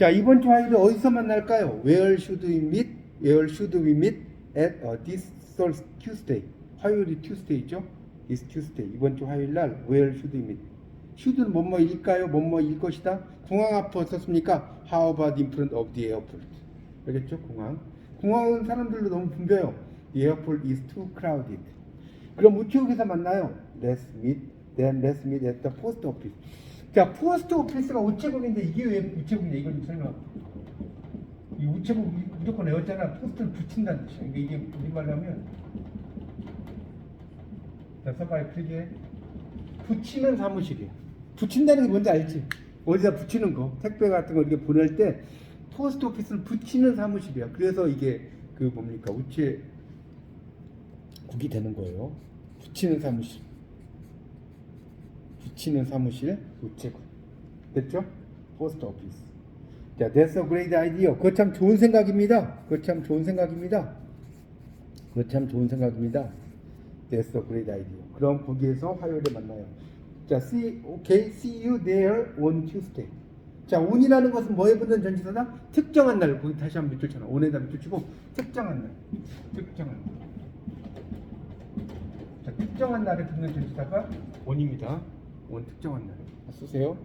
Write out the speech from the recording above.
자 이번 주 화요일에 어디서 만날까요? Where should we meet? Where should we meet? At uh, this Tuesday. 화요일이 Tuesday죠? This Tuesday. 이번 주 화요일 날 Where should we meet? should는 뭐뭐일까요? 뭐뭐일 것이다. 공항 앞에 어떻습니까? How about in front of the airport? 알겠죠? 공항. 공항은 사람들로 너무 붐벼요. The airport is too crowded. 그럼 우체국에서 만나요. Let's meet. Then let's meet at the post office. 자, 포스트 오피스가 우체국인데 이게 왜 우체국이냐 이걸 좀 설명. 이 우체국 무조건 외웠잖아. 포스트를 붙인다는 뜻이야. 이게, 이게 우리말로 하면 자, 써봐요. 크게 붙이는 사무실이야. 붙인다는 게 뭔지 알지? 어디다 붙이는 거. 택배 같은 거 이렇게 보낼 때 포스트 오피스를 붙이는 사무실이야. 그래서 이게 그 뭡니까? 우체 국이 되는 거예요. 붙이는 사무실. 붙이는 사무실 우체국. 됐죠? 포스트 오피스. 자, that's a great idea. 그거 참 좋은 생각입니다. 그거 참 좋은 생각입니다. 그거 참 좋은 생각입니다. That's a great idea. 그럼 거기에서 화요일에 만나요. 자, see, okay, see you there on Tuesday. 자, on이라는 것은 뭐에 붙는 전치사다? 특정한 날. 거기 다시 한번 밑줄 쳐놔. on에다 밑줄 치고 특정한 날. 특정한 날. 자, 특정한 날에 붙는 전치사가 on입니다. On 특정한 날. 쓰세요.